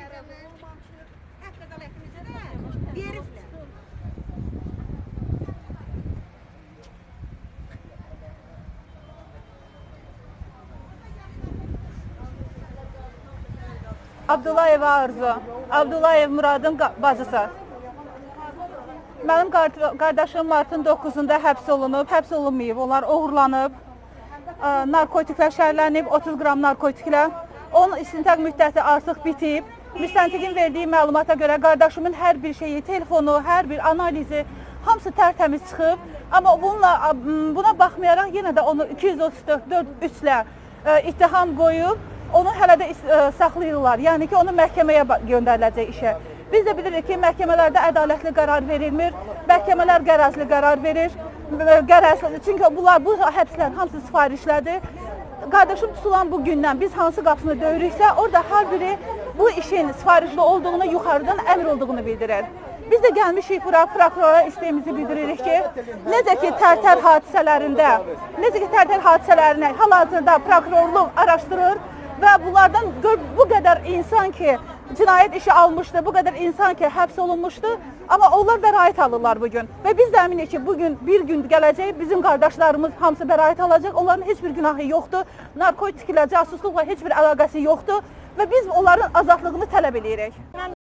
Tərəfə, hətta qələtimizə də veriblər. Abdullayeva Arzu, Abdullayev Muradın bacısı. Mənim qardaşım martın 9-da həbs olunub, həbs olunmayıb, onlar oğurlanıb, narkotiklə şərlənib, 30 qram narkotiklə. Onun istintaq müddəti artıq bitib. Müstəntiqin verdiyi məlumata görə qardaşımın hər bir şeyi, telefonu, hər bir analizi hamısı tərtəmiz çıxıb. Amma bununla buna baxmayaraq yenə də onu 234 4 3-lə ə, ittiham qoyub, onu hələ də ə, saxlayırlar. Yəni ki, onu məhkəməyə göndəriləcək işə. Biz də bilirik ki, məhkəmələrdə ədalətli qərar verilmir. Məhkəmələr qərəzli qərar verir. M- Qərəzli, çünki bunlar bu həbslərin hamısı sifarişlədir. Qardaşım tutulan bu gündən biz hansı qapısını döyürüksə, orada hər biri bu işin sifarişli olduğunu, yuxarıdan əmr olduğunu bildirir. Biz də gəlmişik bura prokurora istəyimizi bildiririk ki, necə ki tərtər hadisələrində, necə ki tərtər hadisələrini hal-hazırda prokurorluq araşdırır və bunlardan bu qədər insan ki, cinayət işi almışdı, bu qədər insan ki, həbs olunmuşdu, amma onlar bəraət alırlar bu gün. Və biz də əminik ki, bu gün bir gün gələcək, bizim qardaşlarımız hamısı bəraət alacaq. Onların heç bir günahı yoxdur. Narkotiklə, casusluqla heç bir əlaqəsi yoxdur və biz onların azadlığını tələb edirik.